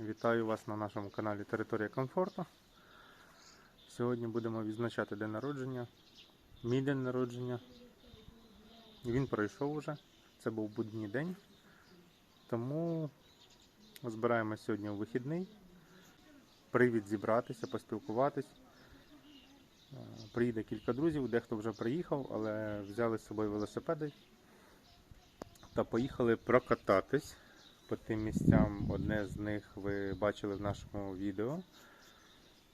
Вітаю вас на нашому каналі Територія комфорту. Сьогодні будемо відзначати день народження. Мій день народження. Він пройшов уже. Це був будній день. Тому збираємося сьогодні у вихідний. Привід зібратися, поспілкуватись. Е, Приїде кілька друзів, дехто вже приїхав, але взяли з собою велосипеди та поїхали прокататись по тим місцям. Одне з них ви бачили в нашому відео,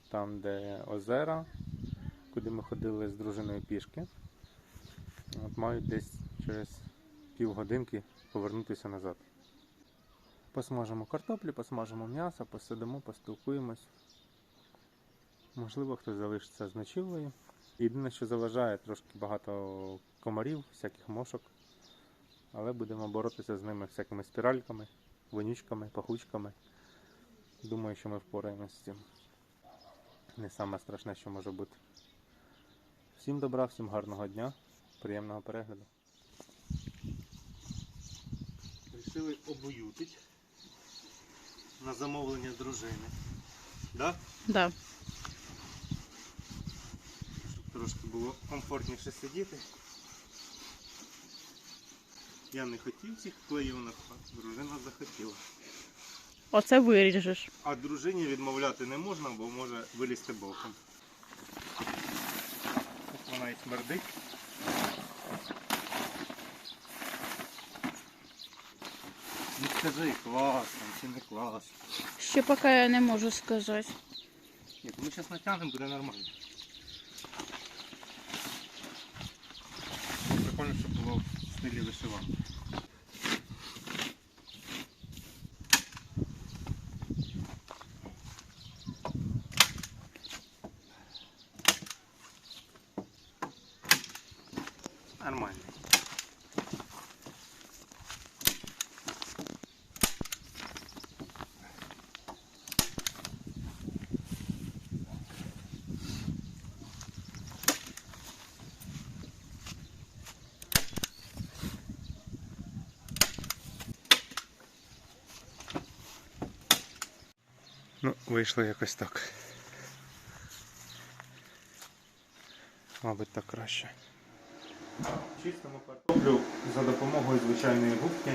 там, де озера, куди ми ходили з дружиною пішки. От мають десь через півгодинки повернутися назад. Посмажемо картоплі, посмажемо м'ясо, посидимо, поспілкуємось. Можливо, хтось залишиться з ночівлею. Єдине, що заважає, трошки багато комарів, всяких мошок. Але будемо боротися з ними всякими спіральками, вонючками, пахучками. Думаю, що ми впораємося з цим. Не саме страшне, що може бути. Всім добра, всім гарного дня, приємного перегляду. Рішили обуютить на замовлення дружини. Да? Да. Щоб трошки було комфортніше сидіти. Я не хотів цих клейонок, а дружина захотіла. Оце виріжеш. А дружині відмовляти не можна, бо може вилізти боком. Ось вона і смердить. Ну скажи, класно чи не класно. Ще поки я не можу сказати. Ні, ми зараз натягнемо, буде нормально. Було прикольно, щоб було в стилі вишиванки. Нормально. Ну, вийшло якось так. Мабуть, так краще. Чистимо картоплю за допомогою звичайної губки.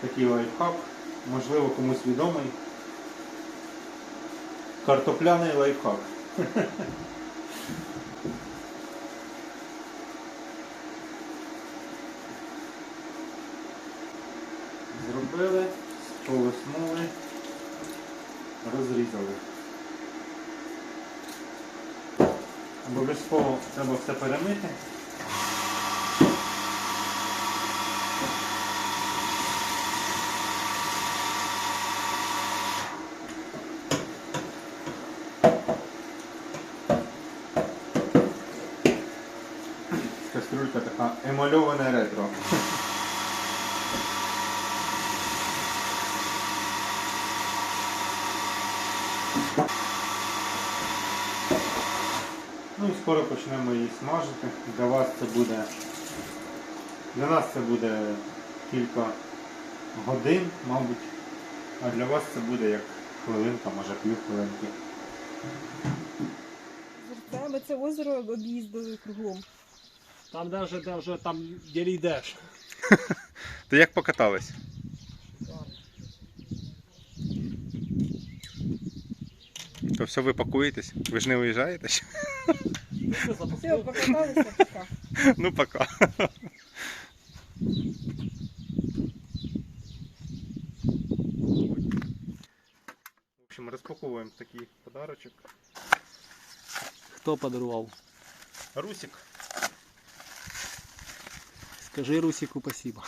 Такий лайфхак, можливо, комусь відомий. Картопляний лайфхак. Зробили, сполоснули, розрізали. Обов'язково треба все перемити. Кастрюлька така емальоване ретро. Скоро почнемо її смажити. Для вас це буде. Для нас це буде кілька годин, мабуть. А для вас це буде як хвилинка, може пів хвилинки. Ми це озеро об'їздили кругом. Там даже, де вже там єлі йдеш. То як покатались? То все ви пакуєтесь? Ви ж не виїжджаєте? Все, покаталися пока. Ну пока. В общем, розпаковуємо такий подарочок. Хто подарував? Русик. Скажи Русіку спасибо.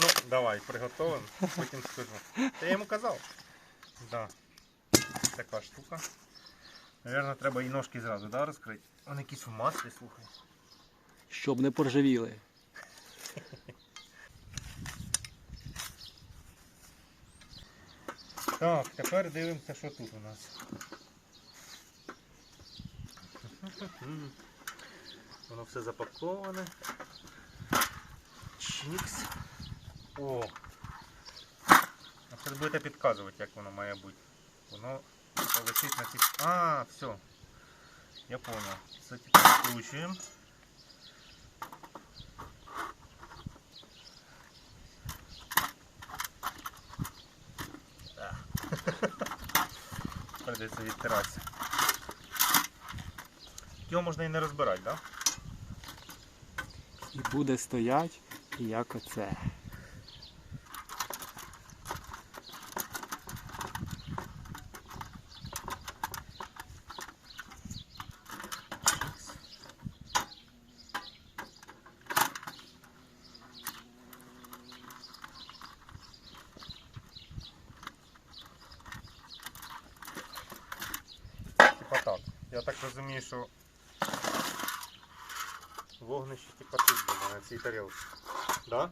Ну, давай, приготовим, потім скажу. Та я йому казав. Да. Така штука. Наверно, треба і ножки зразу да, розкрити. Вони якісь в маслі, слухай. Щоб не поржавіли. Так, тепер дивимося, що тут у нас. Воно все запаковане. Чікс. О! Зараз будете підказувати, як воно має бути. Воно типа, на цій. А, все. Я понял. Це типу викручуємо. Да. Придеться відтиратися. Його можна і не розбирати, так? Да? І буде стоять, як оце. Типа так. Я так розумію, що вогнище типа тут буде на цій тарілці. Да?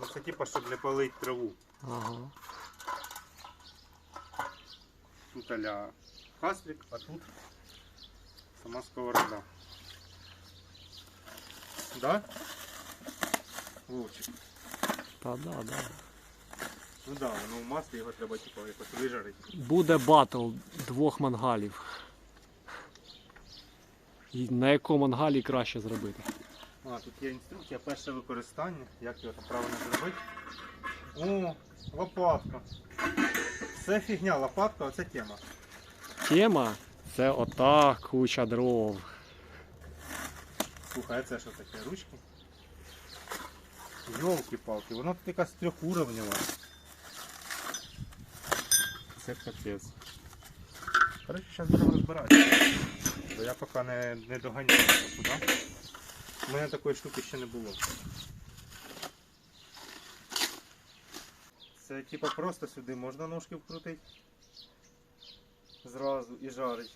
Ну це типа, щоб не палити траву. Ага. Тут аля кастрик, а тут сама сковорода. Да? Вовчик. Та да, да. Ну да, воно в маслі його треба типа якось вижарити. Буде батл двох мангалів. І на якому мангалі краще зробити? А, тут є інструкція, перше використання, як його там правильно зробити. О, лопатка. Це фігня, лопатка, оце тема. Тема це ота куча дров. Слухай, а це що таке? Ручки? Йолки-палки, воно тут якась трьохуровнева. Це капець. Коротше, зараз будемо розбирати. Бо я поки не, не доганяю туди. У мене такої штуки ще не було. Це типа просто сюди можна ножки вкрутити. Зразу і жарить.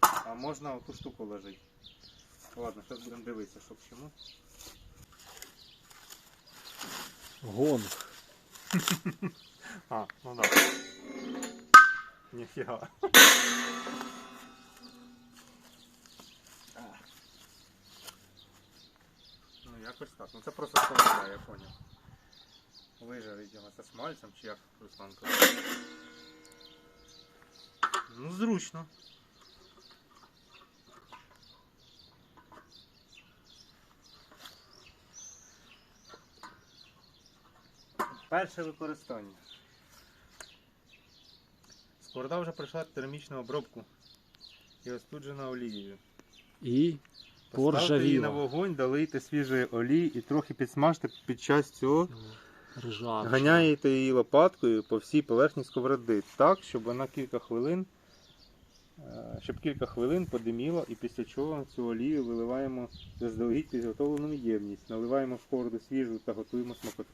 А можна оту штуку ложити. Ладно, зараз будемо дивитися, що к чому. Гон. А, ну да. Ніфіга. Якось так. Ну це просто сковорода, я поняв. Вижарить його це смальцем чи як Руслан каже. Ну зручно. Перше використання. Сковорода вже пройшла термічну обробку і остуджена олією. І Поставте її на поржавіла. вогонь, долийте свіжої олії і трохи підсмажте під час цього. Ржавчина. Ганяєте її лопаткою по всій поверхні сковороди так, щоб вона кілька хвилин, е, щоб кілька хвилин подиміла, і після чого цю олію виливаємо заздалегідь підготовлену ємність, наливаємо в сковороду свіжу та готуємо смакоту.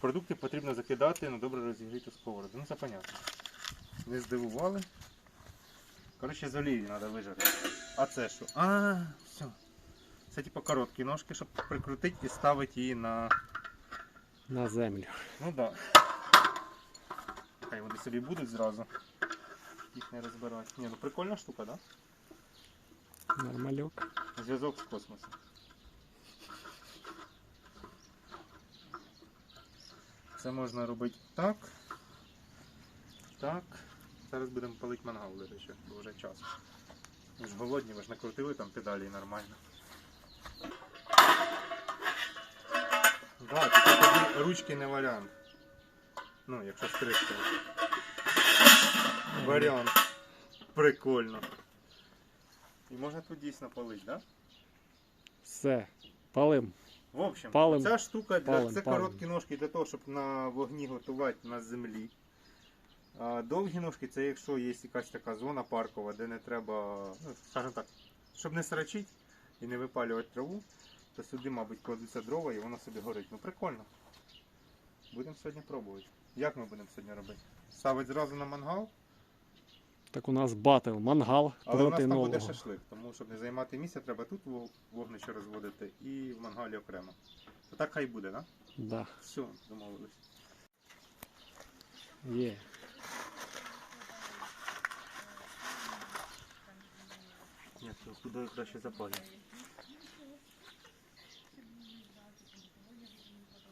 Продукти потрібно закидати на добре розігріту сковороду. Ну це понятно. Не здивували. Коротше, з олією треба вижарити. А це що? А, все. Це типу короткі ножки, щоб прикрутити і ставити її на. На землю. Ну да. Хай вони собі будуть зразу. Їх не розбирати. Ні, ну прикольна штука, да? Нормальок. Зв'язок з космосом. Це можна робити так. Так. Зараз будемо палити мангал, до речі, бо вже час. Ми ж голодні, ви ж накрутили там педалі і нормально. Да, тільки тоді ручки не варіант. Ну, якщо стрижка. Варіант. Прикольно. І можна тут дійсно палити, так? Да? Все. Палим. В общем, Палим. ця штука для Палим, це палим. короткі ножки для того, щоб на вогні готувати на землі. Довгі ножки це якщо є якась така зона паркова, де не треба, ну, скажімо так, щоб не срачити і не випалювати траву, то сюди, мабуть, кладуться дрова і воно собі горить. Ну прикольно. Будемо сьогодні пробувати. Як ми будемо сьогодні робити? Ставити зразу на мангал, Так у нас батл, мангал але у нас там буде шашлик, тому щоб не займати місце, треба тут вогнище розводити і в мангалі окремо. То так хай буде, так? Да? Да. Все, домовились. Є. Ні, то куди краще запалює.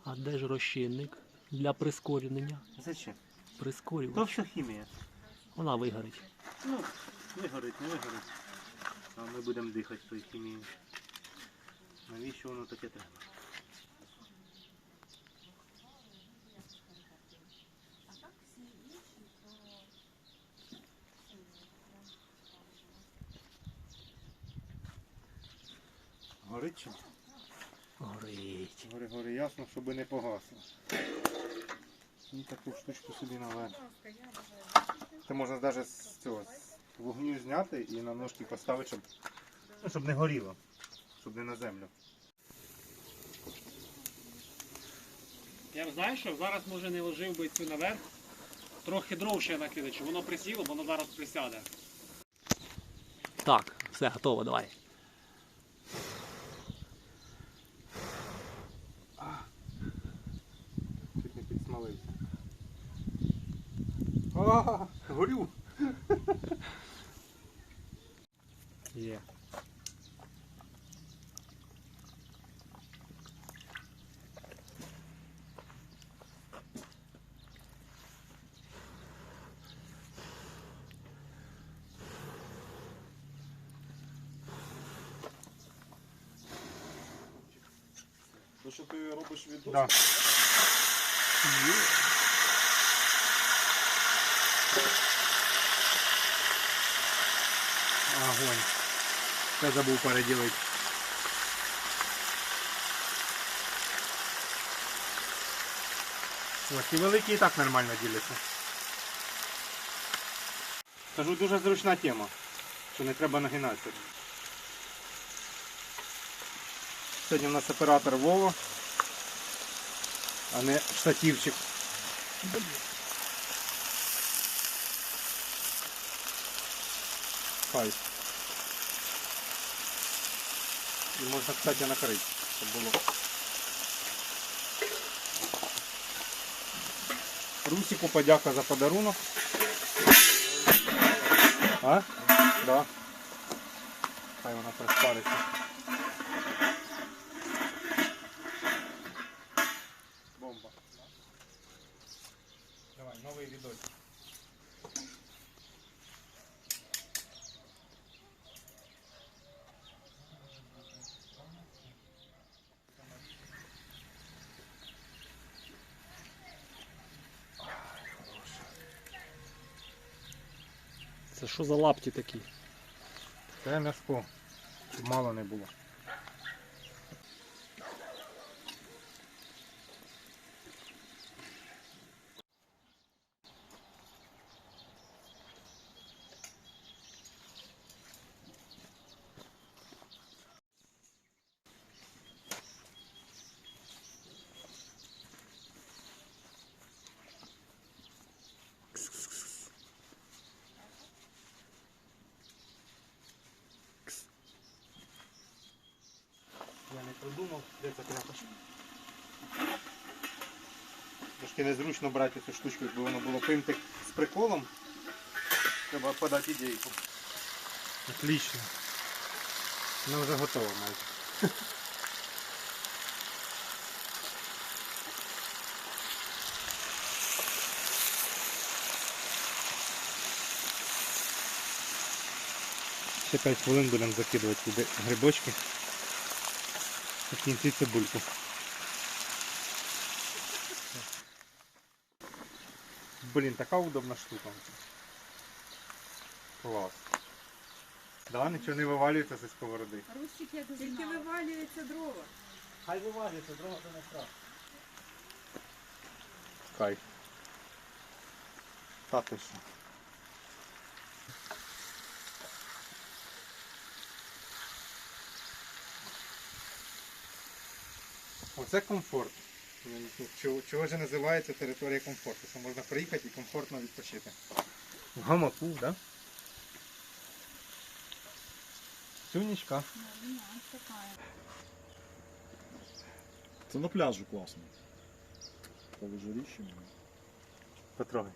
А де ж розчинник? Для прискорення. Зачем? Прискорювач. То все хімія. Вона вигорить. Ну, вигорить, не вигорить. А ми будемо дихати тою хімією. Навіщо воно таке треба? Горить чи? Горить. Гори, гори, ясно, щоб не погасло. І таку штучку собі наверх. Це можна навіть з цього з вогню зняти і на ножки поставити, щоб, ну, щоб не горіло, щоб не на землю. Я б знаю, що зараз може не ложив би цю наверх. Трохи дров ще накидати, воно присіло, воно зараз присяде. Так, все, готово, давай. А, горю! Є. То, що ти робиш відос, Да. Огонь. Я забув переділити. Ось і і так нормально діляться. Кажу, дуже зручна тема, що не треба нагинатися. Сьогодні у нас оператор Вова, а не штативчик. Хай. І можна, кстати, накрити, щоб було. Русику подяка за подарунок. А? Да. Хай вона приспариться. Бомба. Давай, новий відос. Що за лапті такі? Це м'яско. Мало не було. Продумав, де ця тряпочка. Трошки незручно брати цю штучку, якби воно було пимтик з приколом. Треба подати ідейку. Отлично. Воно вже готово майже. Ще 5 хвилин будемо закидувати грибочки. В кінці цибульку. Блін, така удобна штука. Клас. Да, нічого не вивалюється зі сковороди. Русик як Тільки вивалюється дрова. Хай виважиться, дрова це не страшно. Кайф. Та ти що? Оце комфорт. Чого, чого ж називається територія комфорту? Що можна приїхати і комфортно відпочити. В гамаку, так? Да? Сюнічка. це на пляжі класно. Коли жаріще. Потрогай.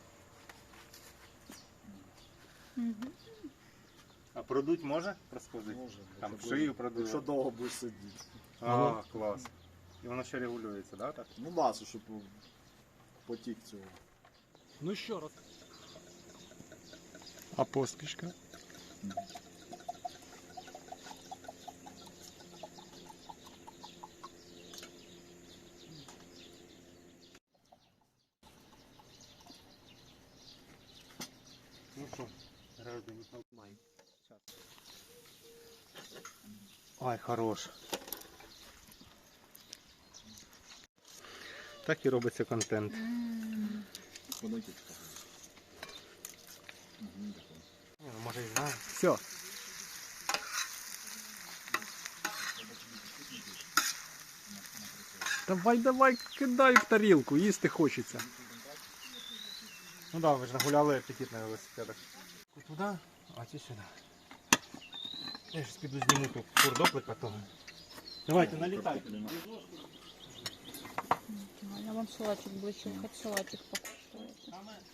А продуть може? Розкажи. Може. Там в шию продує. Якщо довго будеш сидіти. А, клас. І воно ще регулюється, да, так? Ну да, це щоб потік цього. Ну що, роз... А посмішка? Ну що, граждані, Май. Ай, хорош. Так і робиться контент. Може і знаю. Все. Давай, давай, кидай в тарілку, їсти хочеться. Ну да, ви ж нагуляли апетит на велосипедах. Туди, а ці сюди. Я ж піду зніму тут курдоплика того. Давайте, налітайте. Я вам салатик ближче, хоть салатик покушаєте.